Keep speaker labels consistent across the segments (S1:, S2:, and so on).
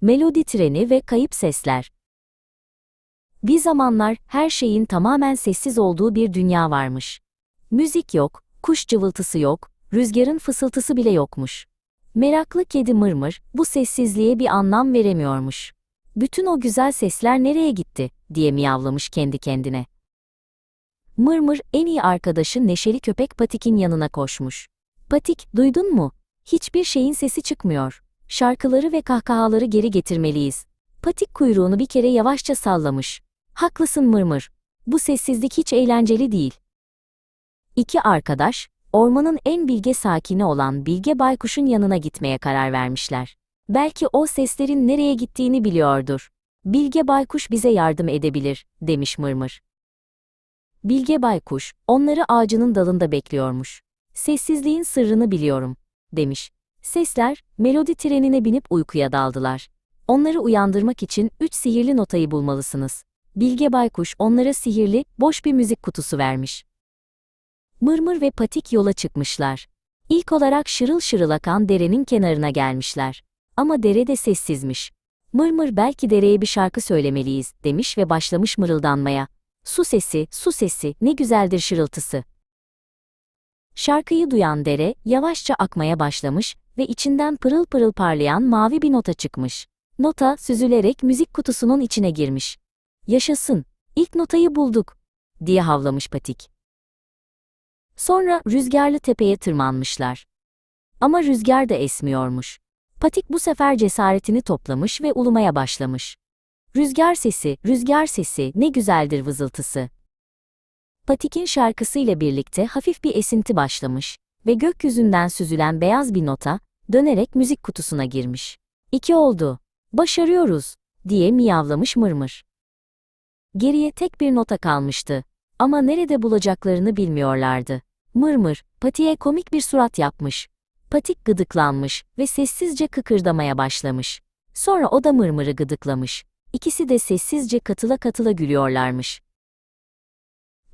S1: melodi treni ve kayıp sesler. Bir zamanlar her şeyin tamamen sessiz olduğu bir dünya varmış. Müzik yok, kuş cıvıltısı yok, rüzgarın fısıltısı bile yokmuş. Meraklı kedi mırmır bu sessizliğe bir anlam veremiyormuş. Bütün o güzel sesler nereye gitti diye miyavlamış kendi kendine. Mırmır en iyi arkadaşı neşeli köpek Patik'in yanına koşmuş. Patik, duydun mu? Hiçbir şeyin sesi çıkmıyor. Şarkıları ve kahkahaları geri getirmeliyiz. Patik kuyruğunu bir kere yavaşça sallamış. Haklısın Mırmır. Bu sessizlik hiç eğlenceli değil. İki arkadaş, ormanın en bilge sakini olan Bilge Baykuş'un yanına gitmeye karar vermişler. Belki o seslerin nereye gittiğini biliyordur. Bilge Baykuş bize yardım edebilir, demiş Mırmır. Bilge Baykuş, onları ağacının dalında bekliyormuş. Sessizliğin sırrını biliyorum, demiş. Sesler, melodi trenine binip uykuya daldılar. Onları uyandırmak için üç sihirli notayı bulmalısınız. Bilge Baykuş onlara sihirli, boş bir müzik kutusu vermiş. Mırmır ve Patik yola çıkmışlar. İlk olarak şırıl şırıl akan derenin kenarına gelmişler. Ama dere de sessizmiş. Mırmır belki dereye bir şarkı söylemeliyiz, demiş ve başlamış mırıldanmaya. Su sesi, su sesi, ne güzeldir şırıltısı. Şarkıyı duyan dere, yavaşça akmaya başlamış ve içinden pırıl pırıl parlayan mavi bir nota çıkmış. Nota, süzülerek müzik kutusunun içine girmiş. Yaşasın, ilk notayı bulduk, diye havlamış Patik. Sonra rüzgarlı tepeye tırmanmışlar. Ama rüzgar da esmiyormuş. Patik bu sefer cesaretini toplamış ve ulumaya başlamış. Rüzgar sesi, rüzgar sesi, ne güzeldir vızıltısı. Patik'in şarkısıyla birlikte hafif bir esinti başlamış ve gökyüzünden süzülen beyaz bir nota, dönerek müzik kutusuna girmiş. İki oldu. Başarıyoruz, diye miyavlamış mırmır. Geriye tek bir nota kalmıştı. Ama nerede bulacaklarını bilmiyorlardı. Mırmır, Pati'ye komik bir surat yapmış. Patik gıdıklanmış ve sessizce kıkırdamaya başlamış. Sonra o da mırmırı gıdıklamış. İkisi de sessizce katıla katıla gülüyorlarmış.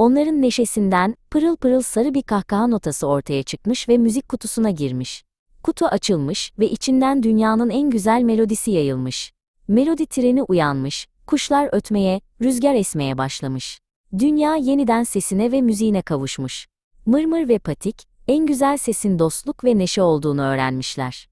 S1: Onların neşesinden pırıl pırıl sarı bir kahkaha notası ortaya çıkmış ve müzik kutusuna girmiş. Kutu açılmış ve içinden dünyanın en güzel melodisi yayılmış. Melodi treni uyanmış, kuşlar ötmeye, rüzgar esmeye başlamış. Dünya yeniden sesine ve müziğine kavuşmuş. Mırmır ve Patik, en güzel sesin dostluk ve neşe olduğunu öğrenmişler.